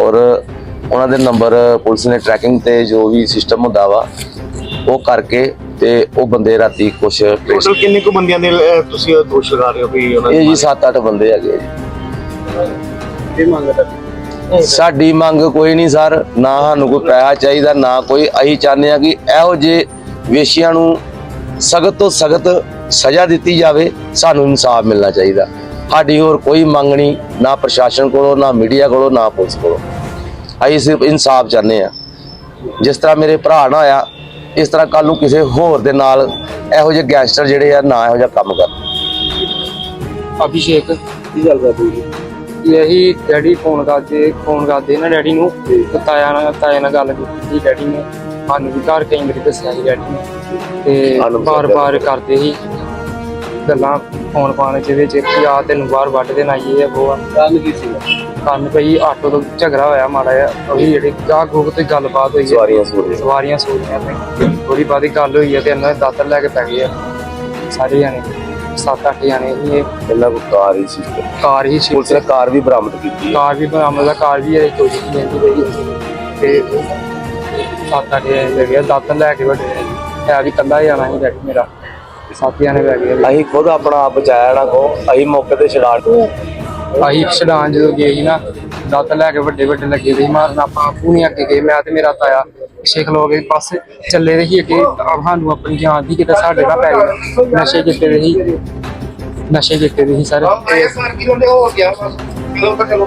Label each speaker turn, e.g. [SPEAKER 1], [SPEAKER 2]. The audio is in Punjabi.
[SPEAKER 1] ਔਰ ਉਹਨਾਂ ਦੇ ਨੰਬਰ ਪੁਲਿਸ ਨੇ ਟਰੈਕਿੰਗ ਤੇ ਜੋ ਵੀ ਸਿਸਟਮ ਹੁੰਦਾ ਵਾ ਉਹ ਕਰਕੇ ਤੇ ਉਹ ਬੰਦੇ ਰਾਤੀ ਕੁਛ
[SPEAKER 2] ਟੋਟਲ ਕਿੰਨੇ ਕੁ ਬੰਦਿਆਂ ਦੇ ਅਹ, ਤੁਸੀਂ ਇਹ ਦੋਸ਼ ਲਗਾ ਰਹੇ ਹੋ ਵੀ ਉਹਨਾਂ
[SPEAKER 1] ਇਹ ਜੀ 7-8 ਬੰਦੇ ਹੈਗੇ ਜੀ।
[SPEAKER 2] ਇਹ ਮੰਗਦਾ
[SPEAKER 1] ਸਾਡੀ ਮੰਗ ਕੋਈ ਨਹੀਂ ਸਰ ਨਾ ਸਾਨੂੰ ਕੋਈ ਪੈਸਾ ਚਾਹੀਦਾ ਨਾ ਕੋਈ। ਅਸੀਂ ਚਾਹੁੰਦੇ ਆ ਕਿ ਇਹੋ ਜਿਹੇ ਵੇਸ਼ੀਆਂ ਨੂੰ ਸਖਤ ਤੋਂ ਸਖਤ ਸਜ਼ਾ ਦਿੱਤੀ ਜਾਵੇ ਸਾਨੂੰ ਇਨਸਾਫ ਮਿਲਣਾ ਚਾਹੀਦਾ। ਸਾਡੀ ਹੋਰ ਕੋਈ ਮੰਗ ਨਹੀਂ ਨਾ ਪ੍ਰਸ਼ਾਸਨ ਕੋਲੋਂ ਨਾ ਮੀਡੀਆ ਕੋਲੋਂ ਨਾ ਪੁਲਿਸ ਕੋਲੋਂ। ਅਸੀਂ ਸਿਰਫ ਇਨਸਾਫ ਚਾਹੁੰਦੇ ਆ ਜਿਸ ਤਰ੍ਹਾਂ ਮੇਰੇ ਭਰਾ ਨਾਲ ਹੋਇਆ ਇਸ ਤਰ੍ਹਾਂ ਕੱਲ ਨੂੰ ਕਿਸੇ ਹੋਰ ਦੇ ਨਾਲ ਇਹੋ ਜਿਹੇ ਗੈਂਗਸਟਰ ਜਿਹੜੇ ਆ ਨਾ ਇਹੋ ਜਿਹਾ ਕੰਮ ਕਰਨ।
[SPEAKER 3] ਅਭਿਸ਼ੇਕ
[SPEAKER 2] ਕੀ ਗੱਲ ਕਰਦੇ ਜੀ
[SPEAKER 3] ਇਹੀ ਡੈਡੀ ਫੋਨ ਕਰਦੇ ਫੋਨ ਕਰਦੇ ਨਾ ਡੈਡੀ ਨੂੰ ਤਾਇਆ ਨਾਲ ਤਾਇਆ ਨਾਲ ਗੱਲ ਕੀਤੀ ਡੈਡੀ ਨੇ। ਸਾਨੂੰ ਵੀ ਘਰ ਕਈ ਵਾਰੀ ਦੱਸਿਆ ਸੀ ਡੈਡੀ ਨੇ। ਤੇ ਬਾਰ-ਬਾਰ ਕਰਦੇ ਸੀ। ਗੱਲਾਂ ਫੋਨ ਪਾਣ ਚ ਵਿੱਚ ਕਿ ਆ ਤੈਨੂੰ ਬਾਹਰ ਵੱਢ ਦੇਣਾ ਇਹ ਆ ਉਹ ਆ।
[SPEAKER 2] ਕੰਮ ਕੀ ਸੀਗਾ?
[SPEAKER 3] ਕੰਨ ਪਈ ਆਟੋ ਤੋਂ ਝਗੜਾ ਹੋਇਆ ਮਾੜਾ ਜਿਹਾ ਉਹੀ ਜਿਹੜੀ ਗਾਹ ਗੋਗ ਤੇ ਗੱਲਬਾਤ ਹੋਈ ਹੈ
[SPEAKER 1] ਸਵਾਰੀਆਂ ਸਵਾਰੀਆਂ
[SPEAKER 3] ਸਵਾਰੀਆਂ ਸੂਰੀਆਂ ਤੇ। ਥੋੜੀ ਬਾਦੀ ਗੱਲ ਹੋਈ ਹੈ ਤੇ ਇਹਨਾਂ ਦੇ ਦਾਤਰ ਲੈ ਕੇ ਪੈ ਗਏ ਆ। ਸਾਰੇ ਜਾਣੇ ਸੱਤ ਅੱਠ ਜਾਣੇ ਸੀ ਇਹ।
[SPEAKER 1] ਇਹਨਾਂ ਕੋ ਕਾਰ ਹੀ ਸੀ।
[SPEAKER 3] ਕਾਰ ਹੀ ਸੀ।
[SPEAKER 1] ਪੁਲਿਸ ਨੇ ਕਾਰ ਵੀ ਬਰਾਮਦ ਕੀਤੀ ਹੈ
[SPEAKER 3] ਕਾਰ ਵੀ ਬਰਾਮਦ ਆ ਕਾਰ ਵੀ ਇਹ ਚੋਰੀ ਦੀ ਜਾਂਦੀ ਰਹੀ ਤੇ ਸੱਤ ਅੱਠ ਜਣੇ ਲੈ ਗਏ ਦਾਤਰ ਲੈ ਕੇ ਵੱਡੇ ਹੈ ਵੀ ਕੱਲਾ ਹੀ ਆਣਾ ਸੀ ਡੈਡੀ ਮੇਰਾ। ਲੈ ਗਏ।
[SPEAKER 1] ਅਸੀਂ ਖੁਦ ਆਪਣਾ ਆਪ ਬਚਾਇਆ ਨਾ ਕੋ ਅਸੀਂ ਮੌਕੇ ਤੇ ਛਡਾਣ।
[SPEAKER 3] ਅਸੀਂ ਛਡਾਂ ਜਦੋਂ ਗਏ ਸੀ ਨਾ ਦਾਤਰ ਲੈ ਕੇ ਵੱਡੇ ਵੱਡੇ ਲੱਗੇ ਦੇ ਸੀ ਮਾਰਨ ਆਪਾਂ ਆਪੂ ਨਹੀਂ ਅੱਗੇ ਗਏ ਮੈਂ ਤੇ ਮੇਰਾ ਤਾਇਆ ਪਿੱਛੇ ਖਲੋ ਕੇ ਪਾਸੇ ਚੱਲੇ ਦੇ ਸੀ ਅੱਗੇ ਸਾਨੂੰ ਆਪਣੀ ਜਾਨ ਦੀ ਕਿਤੇ ਸਾਡੇ ਨਾਲ ਪੈ ਗਏ ਨਸ਼ੇ ਕੀਤੇ ਦੇ ਸੀ। ਨਸ਼ੇ ਕੀਤੇ ਦੇ ਸੀ ਸਰ।
[SPEAKER 2] ਸਰ ਕੀ ਹੋ ਗਿਆ। ਬਸ ਚਲੋ ਤਾਂ ਚਲੋ